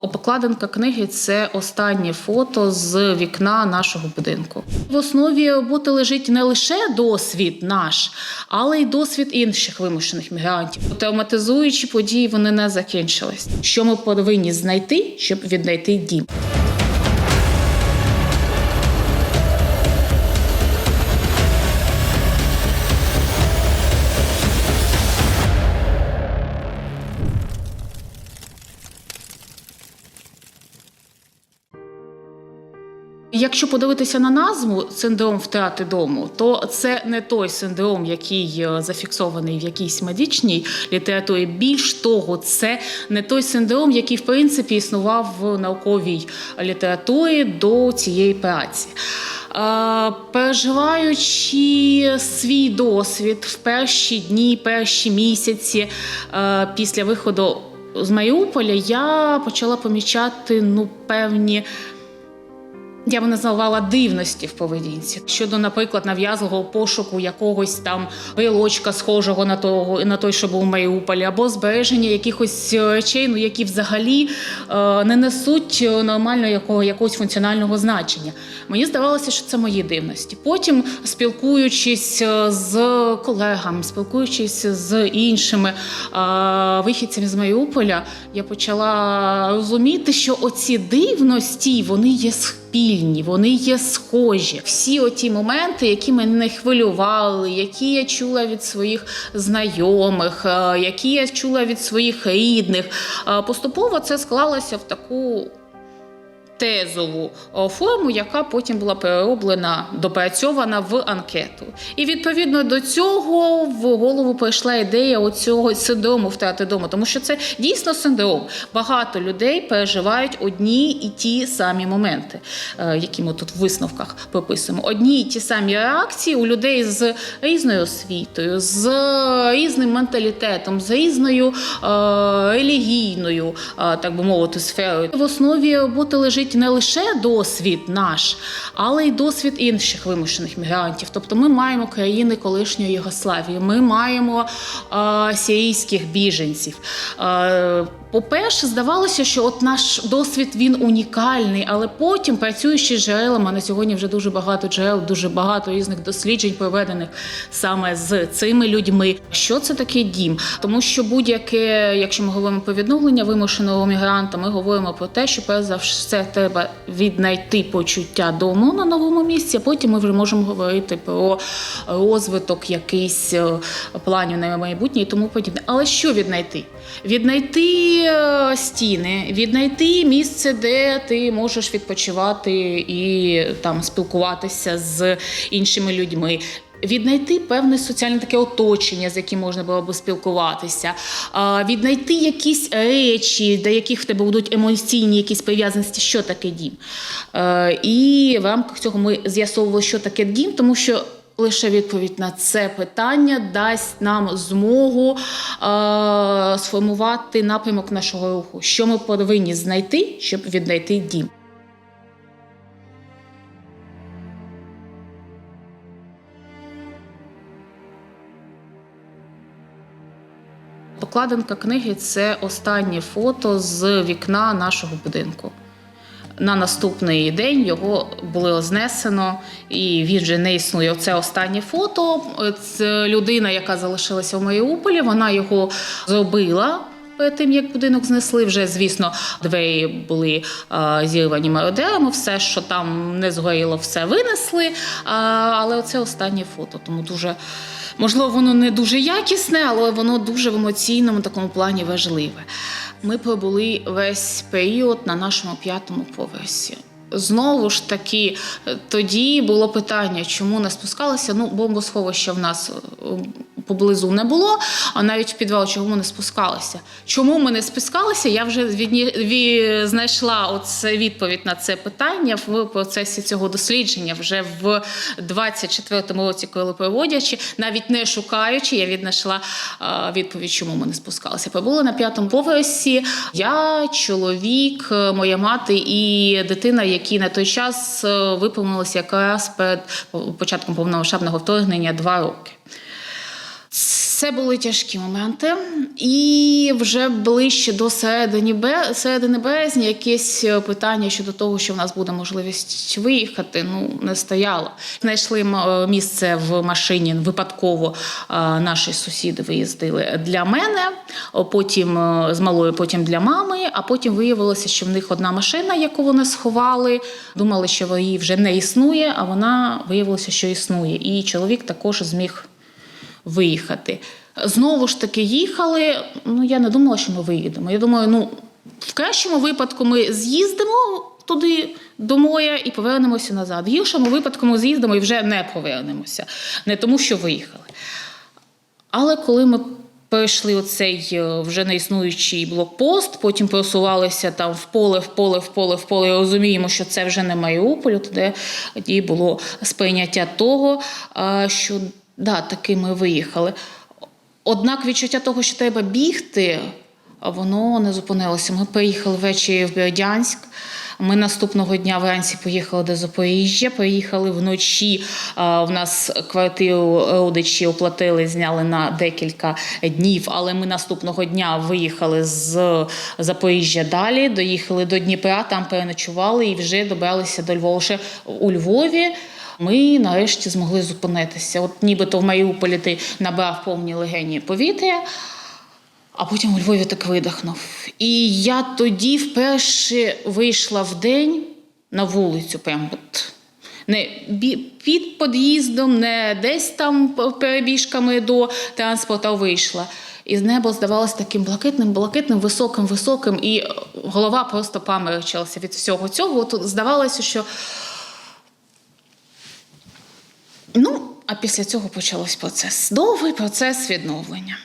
Обкладинка книги це останнє фото з вікна нашого будинку. В основі роботи лежить не лише досвід наш, але й досвід інших вимушених мігрантів. Травматизуючі події вони не закінчились. Що ми повинні знайти, щоб віднайти дім? Якщо подивитися на назву синдром втрати дому, то це не той синдром, який е, зафіксований в якійсь медичній літературі. Більш того, це не той синдром, який в принципі існував в науковій літературі до цієї праці. Е, Переживаючи свій досвід в перші дні, перші місяці е, після виходу з Маріуполя, я почала помічати ну певні. Я би називала дивності в поведінці щодо, наприклад, нав'язливого пошуку якогось там брелочка, схожого на того на той, що був у Маріуполі, або збереження якихось е, речей, ну які взагалі е, не несуть е, нормально якого якогось функціонального значення. Мені здавалося, що це мої дивності. Потім, спілкуючись е, з колегами, спілкуючись з іншими е, вихідцями з Маріуполя, я почала розуміти, що оці дивності вони є спільні, вони є схожі. Всі оті моменти, які мене хвилювали, які я чула від своїх знайомих, е, які я чула від своїх рідних, е, поступово це склалося в таку. Тезову е, форму, яка потім була перероблена, допрацьована в анкету. І відповідно до цього в голову прийшла ідея оцього синдрому втрати дому, тому що це дійсно синдром. Багато людей переживають одні і ті самі моменти, е, які ми тут в висновках прописуємо. Одні і ті самі реакції у людей з різною освітою, з різним менталітетом, з різною е, релігійною, е, так би мовити, сферою. В основі роботи лежить не лише досвід наш, але й досвід інших вимушених мігрантів. Тобто ми маємо країни колишньої Єгославії, ми маємо е, сірійських біженців. Е, по-перше, здавалося, що от наш досвід він унікальний, але потім, працюючи з джерелами, на сьогодні вже дуже багато джерел, дуже багато різних досліджень проведених саме з цими людьми. Що це таке дім? Тому що будь-яке, якщо ми говоримо про відновлення вимушеного мігранта, ми говоримо про те, що перш за все треба віднайти почуття дому на новому місці. а Потім ми вже можемо говорити про розвиток якийсь е, планів на майбутнє і тому подібне. Але що віднайти? Віднайти е, стіни, віднайти місце, де ти можеш відпочивати і там спілкуватися з іншими людьми. Віднайти певне соціальне таке оточення, з яким можна було б спілкуватися, віднайти якісь речі, до яких в тебе будуть емоційні якісь прив'язаності, що таке дім. Е, І в рамках цього ми з'ясовували, що таке дім, тому що Лише відповідь на це питання дасть нам змогу е, сформувати напрямок нашого руху, що ми повинні знайти, щоб віднайти дім. Покладинка книги це останнє фото з вікна нашого будинку. На наступний день його було знесено, і він вже не існує. Це останнє фото. Це людина, яка залишилася в Маріуполі, вона його зробила. Перед тим як будинок знесли, вже звісно, двері були а, зірвані мародерами. Все, що там не згоріло, все винесли. А, але це останнє фото, тому дуже можливо, воно не дуже якісне, але воно дуже в емоційному такому плані важливе. Ми пробули весь період на нашому п'ятому поверсі. Знову ж таки, тоді було питання, чому не спускалися. Ну, бомбосховища в нас е, поблизу не було, а навіть в підвал, чому не спускалися. Чому ми не спускалися? Я вже відні... ві... знайшла оце відповідь на це питання в процесі цього дослідження. Вже в 24-му році, коли проводячи, навіть не шукаючи, я віднайшла е, відповідь, чому ми не спускалися. Побули на п'ятому поверсі. Я, чоловік, е, моя мати і дитина, які на той час е, виповнилися якраз перед початком повномасштабного вторгнення два роки. Це були тяжкі моменти, і вже ближче до середини, березня якесь е, питання щодо того, що в нас буде можливість виїхати, ну не стояло. Знайшли е, місце в машині випадково. е, Наші сусіди виїздили для мене, потім з малою, потім для мами. А потім виявилося, що в них одна машина, яку вони сховали. Думали, що її вже не існує, а вона виявилося, що існує. І чоловік також зміг виїхати. Знову ж таки їхали. Ну я не думала, що ми виїдемо. Я думаю, ну в кращому випадку ми з'їздимо туди до моря і повернемося назад. В гіршому випадку ми з'їздимо і вже не повернемося, не тому, що виїхали. Але коли ми перейшли оцей е, вже неіснуючий блокпост, потім просувалися там в поле, в поле, в поле, в поле, і розуміємо, що це вже не Маріуполь, тоді було сприйняття того, що да, таки ми виїхали. Однак відчуття того, що треба бігти, воно не зупинилося. Ми приїхали ввечері в Бердянськ. Ми наступного дня вранці поїхали до Запоріжжя. Приїхали вночі. В нас квартиру родичі оплатили, зняли на декілька днів. Але ми наступного дня виїхали з Запоріжжя далі. Доїхали до Дніпра, там переночували і вже добралися до Львова. Ще у Львові. Ми нарешті змогли зупинитися. От нібито в Маріуполі ти набрав повні легені повітря, а потім у Львові так видихнув. І я тоді вперше вийшла в день на вулицю, прям от. Не під під'їздом, не десь там перебіжками до транспорту вийшла. І небо здавалося таким блакитним, блакитним, високим, високим, і голова просто памерчилася від всього цього. От здавалося, що Ну, а після цього почався процес. Довгий процес відновлення.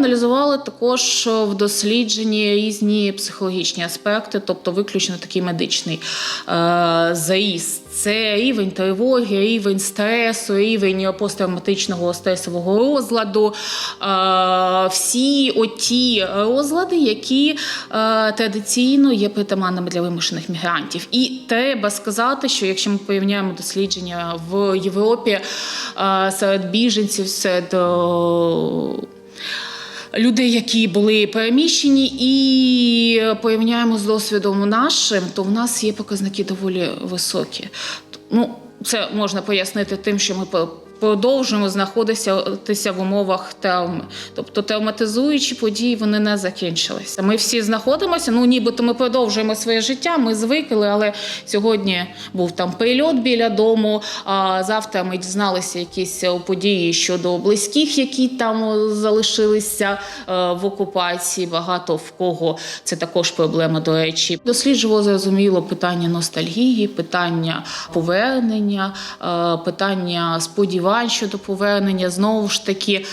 Аналізували також в дослідженні різні психологічні аспекти, тобто виключно такий медичний е, заїзд. Це рівень тривоги, рівень стресу, рівень посттравматичного стресового розладу, е, всі оті розлади, які е, традиційно є притаманними для вимушених мігрантів. І треба сказати, що якщо ми порівняємо дослідження в Європі е, серед біженців, серед е, людей, які були переміщені, і порівняємо з досвідом нашим, то в нас є показники доволі високі. Ну, це можна пояснити тим, що ми продовжуємо знаходитися в умовах травми. Тобто травматизуючі події вони не закінчилися. Ми всі знаходимося, ну нібито ми продовжуємо своє життя, ми звикли, але сьогодні був там прильот біля дому. А завтра ми дізналися якісь е, події щодо близьких, які там залишилися е, в окупації. Багато в кого це також проблема, до речі. Досліджувало зрозуміло питання ностальгії, питання повернення, е, питання сподівань щодо повернення. Знову ж таки.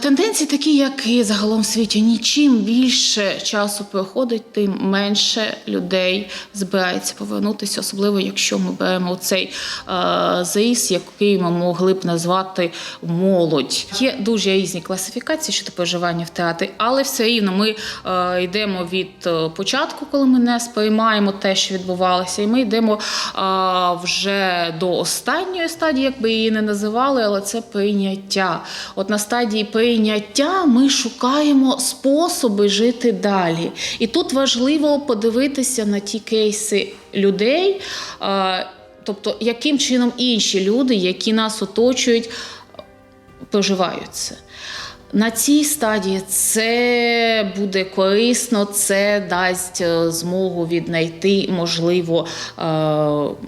Тенденції такі, як і загалом в світі. Нічим більше часу проходить, тим менше людей збирається повернутися, особливо якщо ми беремо цей заїзд, який ми могли б назвати молодь. Є дуже різні класифікації щодо проживання втрати, але все рівно ми йдемо від е, початку, коли ми не сприймаємо те, що відбувалося, і ми йдемо вже до останньої стадії, як би її не називали, але це прийняття. От на стадії прийняття ми шукаємо способи жити далі. І тут важливо подивитися на ті кейси людей, тобто яким чином інші люди, які нас оточують, проживають це. На цій стадії це буде корисно, це дасть е, змогу віднайти, можливо, е,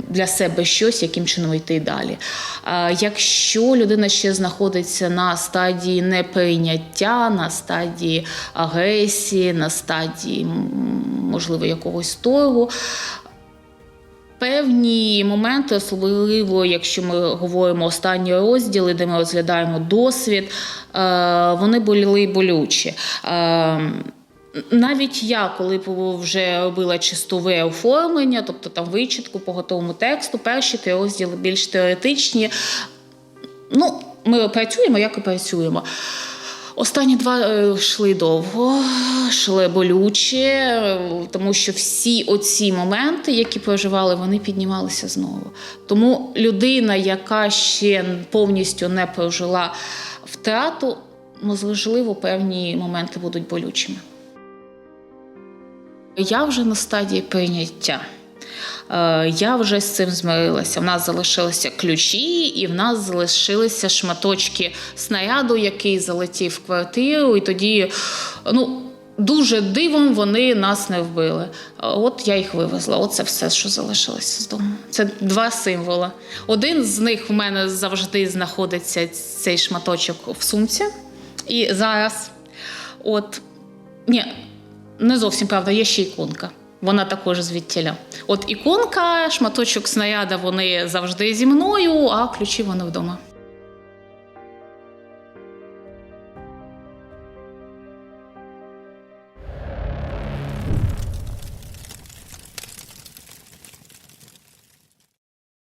для себе щось, яким чином йти далі. Якщо людина ще знаходиться на стадії неприйняття, на стадії агресії, на стадії, можливо, якогось торгу, Певні моменти, особливо якщо ми говоримо останні розділи, де ми розглядаємо досвід, е, вони були болючі. Е, Навіть я, коли вже робила чистове оформлення, тобто там вичітку по готовому тексту, перші три розділи більш теоретичні. Ну, ми працюємо, як і працюємо. Останні два е, йшли довго, йшли болюче, е, тому що всі оці моменти, які проживали, вони піднімалися знову. Тому людина, яка ще повністю не прожила втрату, можливо, певні моменти будуть болючими. Я вже на стадії прийняття. Е, Я вже з цим змирилася. В нас залишилися ключі, і в нас залишилися шматочки снаряду, який залетів в квартиру. І тоді, ну, дуже дивом вони нас не вбили. От я їх вивезла. Оце все, що залишилося з дому. Це два символи. Один з них в мене завжди знаходиться цей шматочок в сумці. І зараз, от, ні, не зовсім правда, є ще іконка. Вона також звідтіля. От іконка, шматочок снаряда, вони завжди зі мною, а ключі вони вдома.